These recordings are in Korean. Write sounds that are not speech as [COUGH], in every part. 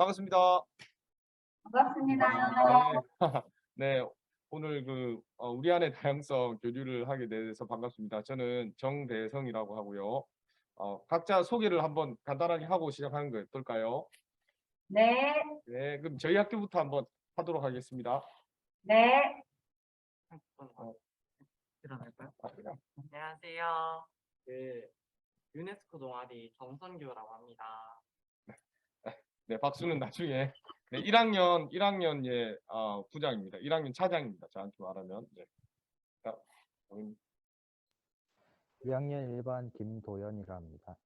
반갑습니다. 반갑습니다. [LAUGHS] 네, 오늘 그 어, 우리 안의 다양성 교류를 하게 돼서 반갑습니다. 저는 정대성이라고 하고요. 어, 각자 소개를 한번 간단하게 하고 시작하는 거 어떨까요? 네, 네, 그럼 저희 학교부터 한번 하도록 하겠습니다. 네, 어, 일어날까요? 아. 안녕하세요. 그 유네스코 동아리 정선규라고 합니다. 네, 박수는 나중에. 네, 1학년 1학년 예 어, 부장입니다. 1학년 차장입니다. 정확히 말하면. 네. 자, 음, 2학년 1반 김도연이라 합니다.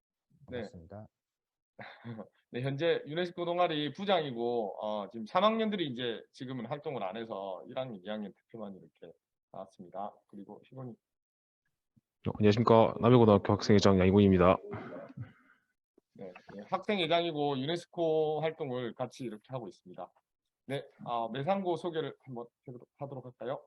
네. 반갑습니다. [LAUGHS] 네, 현재 유네스코 동아리 부장이고 어, 지금 3학년들이 이제 지금은 활동을 안 해서 1학년, 2학년 대표만 이렇게 나왔습니다. 그리고 희곤이 어, 안녕하십니까 남해고등학교 학생회장 양희곤입니다. 네, 네, 학생회장이고 유네스코 활동을 같이 이렇게 하고 있습니다. 네, 어, 매상고 소개를 한번 해보도록 하도록 할까요?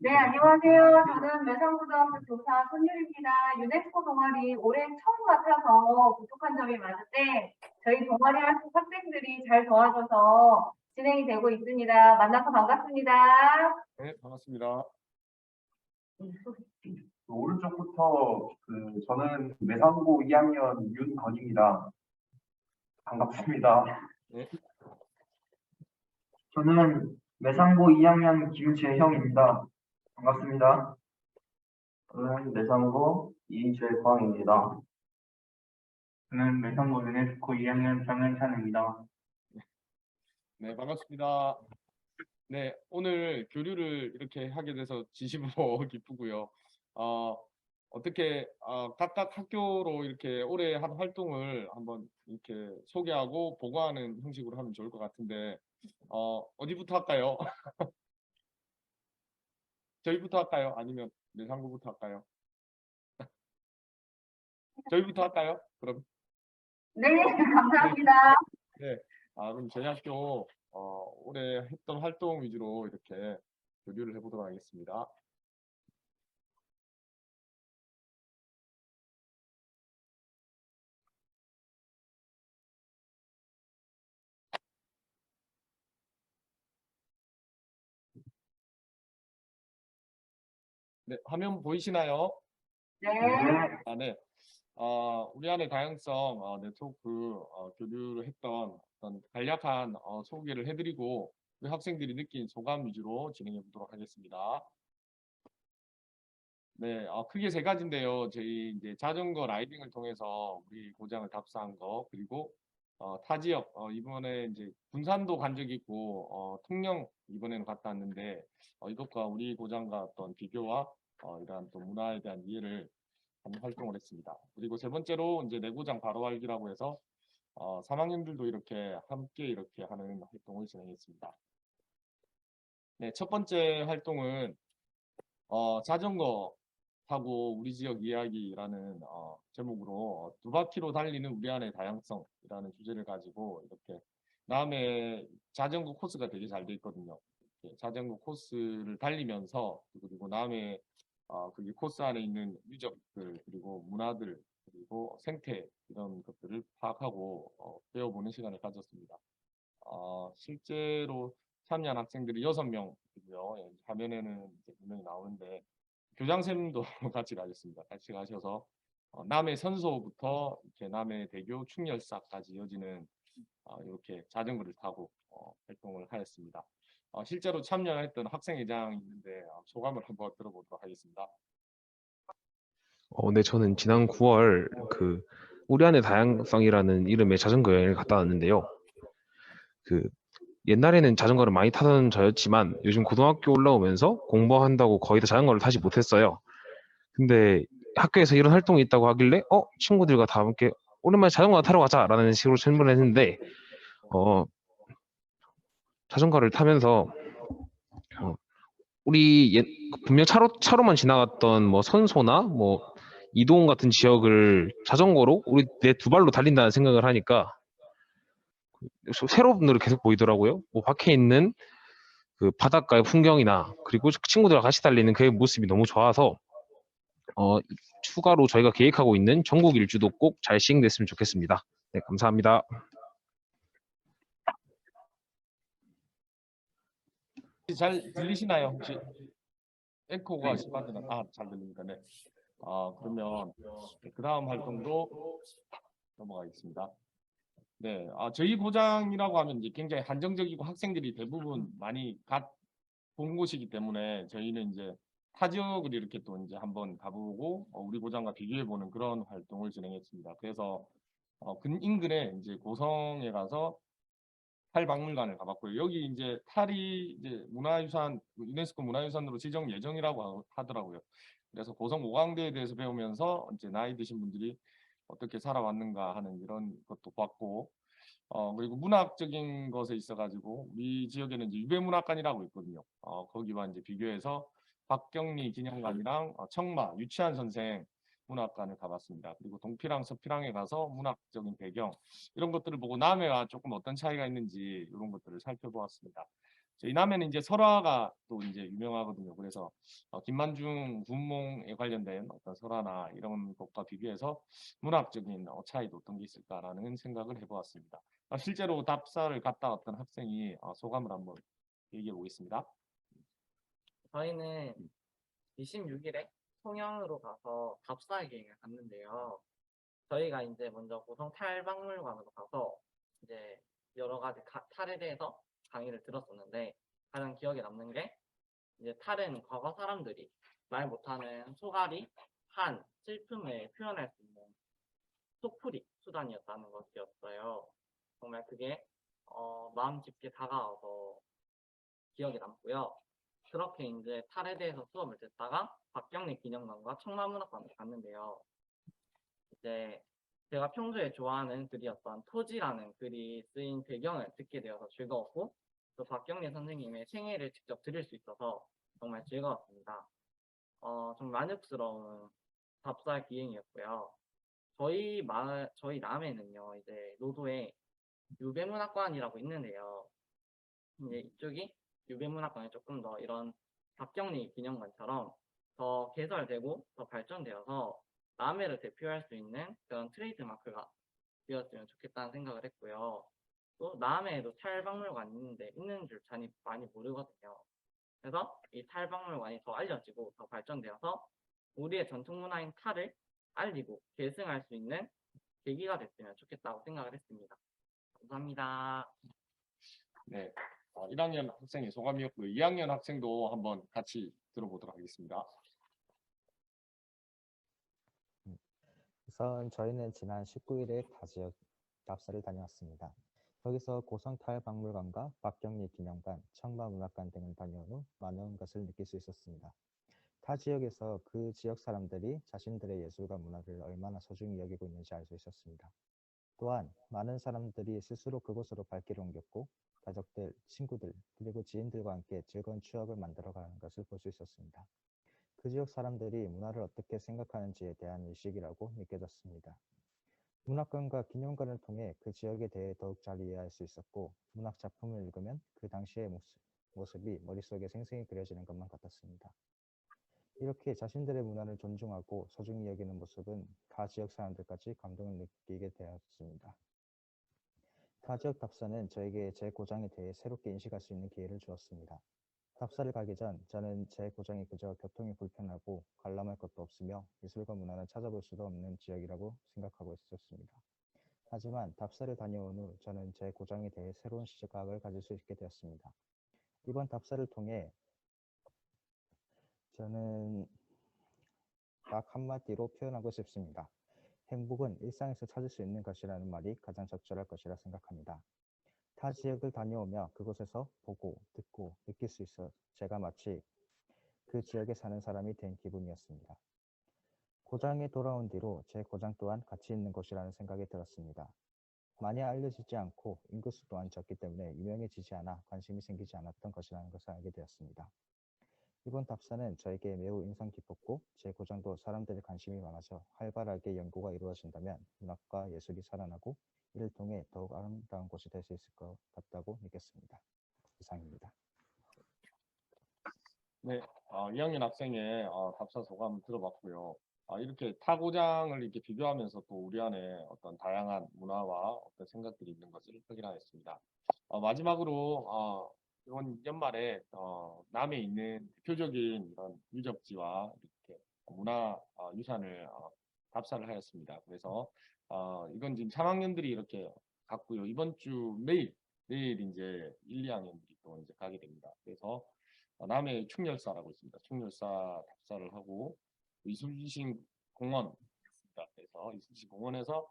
네, 안녕하세요. 저는 매성고등학교 교사 손율입니다. 유네스코 동아리 올해 처음 맡아서 부족한 점이 많은데 저희 동아리 학- 학생들이 잘 도와줘서 진행이 되고 있습니다. 만나서 반갑습니다. 네, 반갑습니다. 그 오른쪽부터 그 저는 매상고 2학년 윤건입니다. 반갑습니다. 네. 저는 매상고 2학년 김재형입니다. 반갑습니다. 저는 매상고 이재광입니다. 저는 매상고 유네스코 2학년 정현찬입니다. 네, 반갑습니다. 네, 오늘 교류를 이렇게 하게 돼서 진심으로 [LAUGHS] 기쁘고요. 어, 어떻게 어, 각각 학교로 이렇게 올해 한 활동을 한번 이렇게 소개하고 보고하는 형식으로 하면 좋을 것 같은데 어, 어디부터 할까요? [LAUGHS] 저희부터 할까요? 아니면 내상부부터 할까요? [LAUGHS] 저희부터 할까요? 그럼 네, 감사합니다. 아, 그럼 저희 학교 어, 올해 했던 활동 위주로 이렇게 교류를 해보도록 하겠습니다. 네, 화면 보이시나요? 네, 아, 네. 어, 우리 안의 다양성 어, 네트워크 어, 교류를 했던 어떤 간략한 어, 소개를 해드리고 우리 학생들이 느낀 소감 위주로 진행해 보도록 하겠습니다. 네, 어, 크게 세 가지인데요. 저희 이제 자전거 라이딩을 통해서 우리 고장을 답사한 거 그리고 어, 타 지역 어, 이번에 이제 군산도 간 적이 있고 어, 통영 이번에는 갔다 왔는데 어, 이것과 우리 고장과 어떤 비교와 어, 이러한 또 문화에 대한 이해를 하는 활동을 했습니다. 그리고 세 번째로 이제 내고장 바로 알기라고 해서 어, 3학년들도 이렇게 함께 이렇게 하는 활동을 진행했습니다. 네, 첫 번째 활동은 어, 자전거 타고 우리 지역 이야기라는 어, 제목으로 어, 두 바퀴로 달리는 우리 안의 다양성이라는 주제를 가지고 이렇게 남해 자전거 코스가 되게 잘 돼 있거든요. 자전거 코스를 달리면서 그리고 남해 어, 거기 코스 안에 있는 유적들 그리고 문화들 그리고 생태 이런 것들을 파악하고 어, 배워보는 시간을 가졌습니다. 어, 실제로 참여한 학생들이 여섯 명이고요. 예, 화면에는 이제 분명히 나오는데 교장선생님도 [LAUGHS] 같이 가셨습니다. 같이 가셔서 어, 남해 선소부터 이렇게 남해 대교 충렬사까지 이어지는 어, 이렇게 자전거를 타고 어, 활동을 하였습니다. 어, 실제로 참여했던 학생회장이 있는데 어, 소감을 한번 들어보도록 하겠습니다. 어, 네, 저는 지난 9월 그 우리 안의 다양성이라는 이름의 자전거 여행을 갔다 왔는데요. 그 옛날에는 자전거를 많이 타던 저였지만 요즘 고등학교 올라오면서 공부한다고 거의 다 자전거를 타지 못했어요. 근데 학교에서 이런 활동이 있다고 하길래 어 친구들과 다 함께 오랜만에 자전거 타러 가자라는 식으로 질문을 했는데 어 자전거를 타면서 어, 우리 옛, 분명 차로 차로만 지나갔던 뭐 선소나 뭐 이동 같은 지역을 자전거로 우리 내 두 발로 달린다는 생각을 하니까 소- 새로운 눈으로 계속 보이더라고요. 뭐 밖에 있는 그 바닷가의 풍경이나 그리고 친구들과 같이 달리는 그의 모습이 너무 좋아서 어, 추가로 저희가 계획하고 있는 전국 일주도 꼭 잘 시행됐으면 좋겠습니다. 네, 감사합니다. 잘 들리시나요 혹시? 에코가 심하더라. 아, 잘 들립니까? 네. 아, 그러면 그 다음 활동도 넘어가겠습니다. 네, 아 저희 고장이라고 하면 이제 굉장히 한정적이고 학생들이 대부분 많이 갓 본 곳이기 때문에 저희는 이제 타 지역을 이렇게 또 이제 한번 가보고 어, 우리 고장과 비교해 보는 그런 활동을 진행했습니다. 그래서 어, 근 인근에 이제 고성에 가서 탈박물관을 가봤고요. 여기 이제 탈이 이제 문화유산 유네스코 문화유산으로 지정 예정이라고 하- 하더라고요. 그래서 고성 오광대에 대해서 배우면서 이제 나이 드신 분들이 어떻게 살아왔는가 하는 이런 것도 봤고 어 그리고 문학적인 것에 있어 가지고 우리 지역에는 유배문학관이라고 있거든요. 어 거기와 이제 비교해서 박경리 기념관이랑 어, 청마 유치한 선생 문학관을 가봤습니다. 그리고 동피랑 서피랑에 가서 문학적인 배경 이런 것들을 보고 남해와 조금 어떤 차이가 있는지 이런 것들을 살펴보았습니다. 남해는 이제 설화가 또 이제 유명하거든요. 그래서 어, 김만중 군몽에 관련된 어떤 설화나 이런 것과 비교해서 문학적인 어, 차이도 어떤 게 있을까라는 생각을 해보았습니다. 아, 실제로 답사를 갔다 왔던 학생이 어, 소감을 한번 얘기해 보겠습니다. 저희는 26일에 통영으로 가서 답사 여행을 갔는데요. 저희가 이제 먼저 고성 탈박물관으로 가서 이제 여러 가지 가- 탈에 대해서 강의를 들었었는데 가장 기억에 남는 게 이제 탈은 과거 사람들이 말 못하는 소갈이 한 슬픔을 표현할 수 있는 속풀이 수단이었다는 것이었어요. 정말 그게 어, 마음 깊게 다가와서 기억에 남고요. 그렇게 이제 탈에 대해서 수업을 듣다가 박경리 기념관과 청마문학관을 갔는데요. 이제 제가 평소에 좋아하는 글이었던 토지라는 글이 쓰인 배경을 듣게 되어서 즐거웠고 또 박경리 선생님의 생애를 직접 들을 수 있어서 정말 즐거웠습니다. 어, 정말 만족스러운 답사 기행이었고요. 저희 마을, 저희 남해는요, 이제 노도에 유배문학관이라고 있는데요. 이제 이쪽이 유배문학관이 조금 더 이런 박경리 기념관처럼 더 개설되고 더 발전되어서 남해를 대표할 수 있는 그런 트레이드 마크가 되었으면 좋겠다는 생각을 했고요. 또 남해에도 탈박물관이 있는데 있는 줄 많이, 많이 모르거든요. 그래서 이 탈박물관이 더 알려지고 더 발전되어서 우리의 전통 문화인 탈을 알리고 계승할 수 있는 계기가 됐으면 좋겠다고 생각을 했습니다. 감사합니다. 네, 어, 1학년 학생의 소감이었고요. 2학년 학생도 한번 같이 들어보도록 하겠습니다. 우선 저희는 지난 19일에 다지역 답사를 다녀왔습니다. 거기서 고성탈박물관과 박경리 기념관, 청마문학관 등을 다녀온 후 많은 것을 느낄 수 있었습니다. 타 지역에서 그 지역 사람들이 자신들의 예술과 문화를 얼마나 소중히 여기고 있는지 알 수 있었습니다. 또한 많은 사람들이 스스로 그곳으로 발길을 옮겼고 가족들, 친구들, 그리고 지인들과 함께 즐거운 추억을 만들어가는 것을 볼 수 있었습니다. 그 지역 사람들이 문화를 어떻게 생각하는지에 대한 의식이라고 느껴졌습니다. 문학관과 기념관을 통해 그 지역에 대해 더욱 잘 이해할 수 있었고 문학 작품을 읽으면 그 당시의 모습, 모습이 머릿속에 생생히 그려지는 것만 같았습니다. 이렇게 자신들의 문화를 존중하고 소중히 여기는 모습은 타 지역 사람들까지 감동을 느끼게 되었습니다. 타 지역 답사는 저에게 제 고장에 대해 새롭게 인식할 수 있는 기회를 주었습니다. 답사를 가기 전 저는 제 고장이 그저 교통이 불편하고 관람할 것도 없으며 예술과 문화를 찾아볼 수도 없는 지역이라고 생각하고 있었습니다. 하지만 답사를 다녀온 후 저는 제 고장에 대해 새로운 시각을 가질 수 있게 되었습니다. 이번 답사를 통해 저는 딱 한마디로 표현하고 싶습니다. 행복은 일상에서 찾을 수 있는 것이라는 말이 가장 적절할 것이라 생각합니다. 타 지역을 다녀오며 그곳에서 보고 듣고 느낄 수 있어 제가 마치 그 지역에 사는 사람이 된 기분이었습니다. 고장에 돌아온 뒤로 제 고장 또한 가치 있는 곳이라는 생각이 들었습니다. 많이 알려지지 않고 인구수 또한 적기 때문에 유명해지지 않아 관심이 생기지 않았던 것이라는 것을 알게 되었습니다. 이번 답사는 저에게 매우 인상 깊었고 제 고장도 사람들의 관심이 많아져 활발하게 연구가 이루어진다면 문학과 예술이 살아나고 이를 통해 더욱 아름다운 곳이 될 수 있을 것 같다고 믿겠습니다. 이상입니다. 네, 어, 2학년 학생의 어, 답사 소감 들어봤고요. 아, 이렇게 타고장을 이렇게 비교하면서 또 우리 안에 어떤 다양한 문화와 어떤 생각들이 있는 것을 확인하였습니다. 어, 마지막으로 어, 이번 연말에 어, 남해 있는 대표적인 이런 유적지와 이렇게 문화 어, 유산을 어, 답사를 하였습니다. 그래서 어, 이건 지금 3학년들이 이렇게 갔고요. 이번 주 내일 내일 이제 1, 2학년들이 또 이제 가게 됩니다. 그래서 어, 남해 충렬사라고 있습니다. 충렬사 답사를 하고 이순신 공원 있습니다. 그래서 이순신 공원에서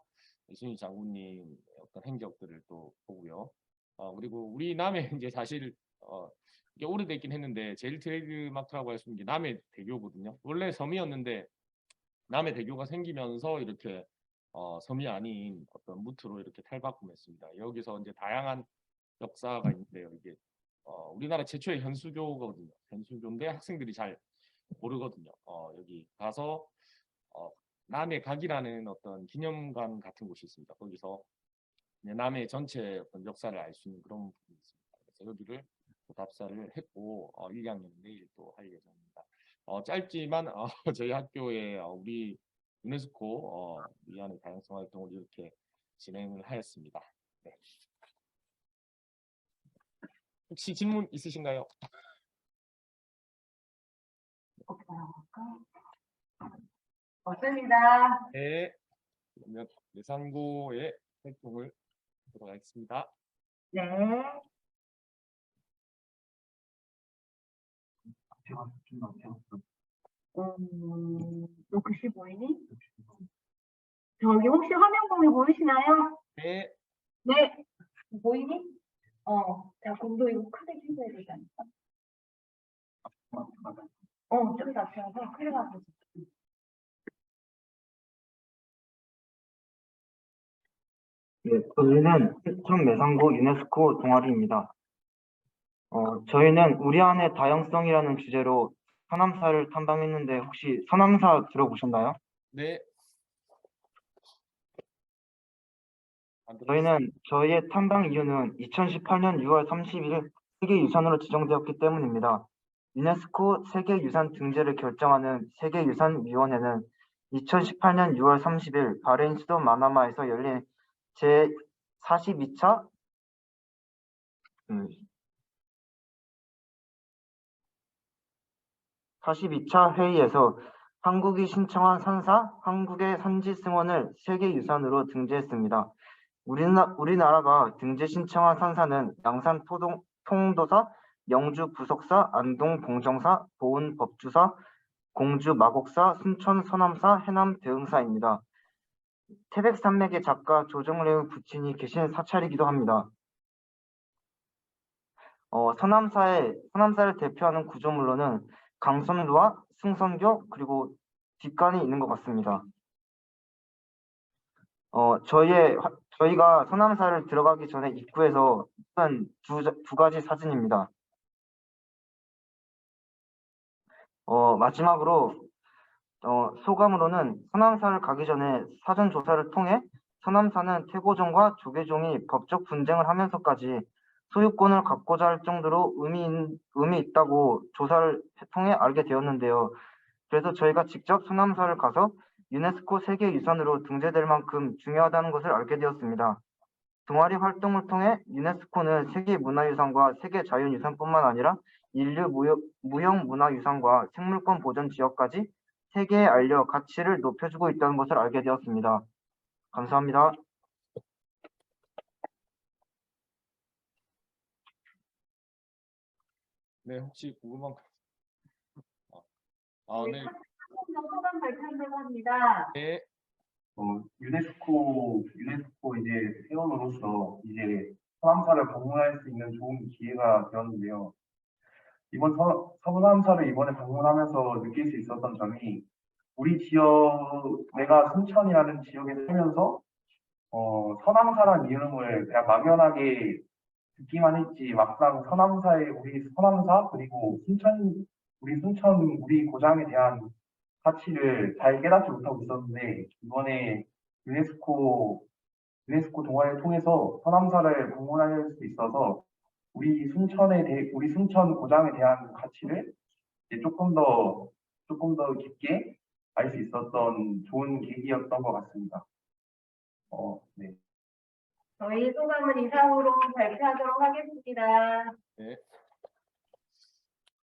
이순신 장군님 어떤 행적들을 또 보고요. 어, 그리고 우리 남해 [LAUGHS] 이제 사실 어, 이게 오래됐긴 했는데 제일 트레이드마크라고 할 수 있는 게 남해 대교거든요. 원래 섬이었는데 남해 대교가 생기면서 이렇게 어, 섬이 아닌 어떤 무트로 이렇게 탈바꿈했습니다. 여기서 이제 다양한 역사가 있는데요. 이게 어, 우리나라 최초의 현수교거든요. 현수교인데 학생들이 잘 모르거든요. 어, 여기 가서 어, 남해 각이라는 어떤 기념관 같은 곳이 있습니다. 거기서 남해 전체 어떤 역사를 알 수 있는 그런 부분이 있습니다. 그래서 여기를 또 답사를 했고 어, 1, 2학년 내일 또 할 예정입니다. 어, 짧지만 어, [LAUGHS] 저희 학교에 어, 우리 유네스코 어, 위안의 다양성 활동을 이렇게 진행을 하였습니다. 네. 혹시 질문 있으신가요? 없습니다. 네. 그러면 예산고의 활동을 보도록 하겠습니다. 네. 음, 너 글씨 보이니? 저기 혹시 화면 공유 보이시나요? 네. 네. 보이니? 어. 자, 공도 이거 크게 찍어야 되지 않을까? 어, 좀 낮춰서 크게 가서. 네, 저희는 세천 매상고 유네스코 동아리입니다. 어, 저희는 우리 안의 다양성이라는 주제로 서남사를 탐방했는데 혹시 서남사 들어보셨나요? 네. 저희는 저희의 탐방 이유는 2018년 6월 30일 세계유산으로 지정되었기 때문입니다. 유네스코 세계유산 등재를 결정하는 세계유산위원회는 2018년 6월 30일 바레인 수도 마나마에서 열린 제 42차 음, 42차 회의에서 한국이 신청한 산사, 한국의 산지 승원을 세계유산으로 등재했습니다. 우리나, 우리나라가 등재 신청한 산사는 양산 토동, 통도사, 영주 부석사, 안동 봉정사, 보은 법주사, 공주 마곡사, 순천 서남사, 해남 대흥사입니다. 태백산맥의 작가 조정래의 부친이 계신 사찰이기도 합니다. 어, 서남사의, 서남사를 대표하는 구조물로는 강선루와 승선교 그리고 뒷간이 있는 것 같습니다. 어, 저희의, 화- 저희가 서남사를 들어가기 전에 입구에서 찍은 두, 자- 두 가지 사진입니다. 어, 마지막으로, 어, 소감으로는 서남사를 가기 전에 사전 조사를 통해 서남사는 태고종과 조계종이 법적 분쟁을 하면서까지 소유권을 갖고자 할 정도로 의미, 있- 의미 있다고 조사를 통해 알게 되었는데요. 그래서 저희가 직접 서남사를 가서 유네스코 세계유산으로 등재될 만큼 중요하다는 것을 알게 되었습니다. 동아리 활동을 통해 유네스코는 세계문화유산과 세계자연유산뿐만 아니라 인류 무형문화유산과 생물권 보전 지역까지 세계에 알려 가치를 높여주고 있다는 것을 알게 되었습니다. 감사합니다. 네, 혹시 궁금한 거? 어, 아, 네. 소감 발표한다고 합니다. 네. 어, 유네스코, 유네스코 이제 회원으로서 이제 서남사를 방문할 수 있는 좋은 기회가 되었는데요. 이번 서, 서남사를 이번에 방문하면서 느낄 수 있었던 점이 우리 지역, 내가 순천이라는 지역에 살면서 어, 서남사란 이름을 그냥 막연하게 듣기만 했지 막상 서남사의 우리 서남사 그리고 순천 우리 순천 우리 고장에 대한 가치를 잘 깨닫지 못하고 있었는데 이번에 유네스코 유네스코 동아리를 통해서 서남사를 방문할 수 있어서 우리 순천에 대해 우리 순천 고장에 대한 가치를 조금 더 조금 더 깊게 알 수 있었던 좋은 계기였던 것 같습니다. 어, 네. 저희 소감은 이상으로 발표하도록 하겠습니다. 네.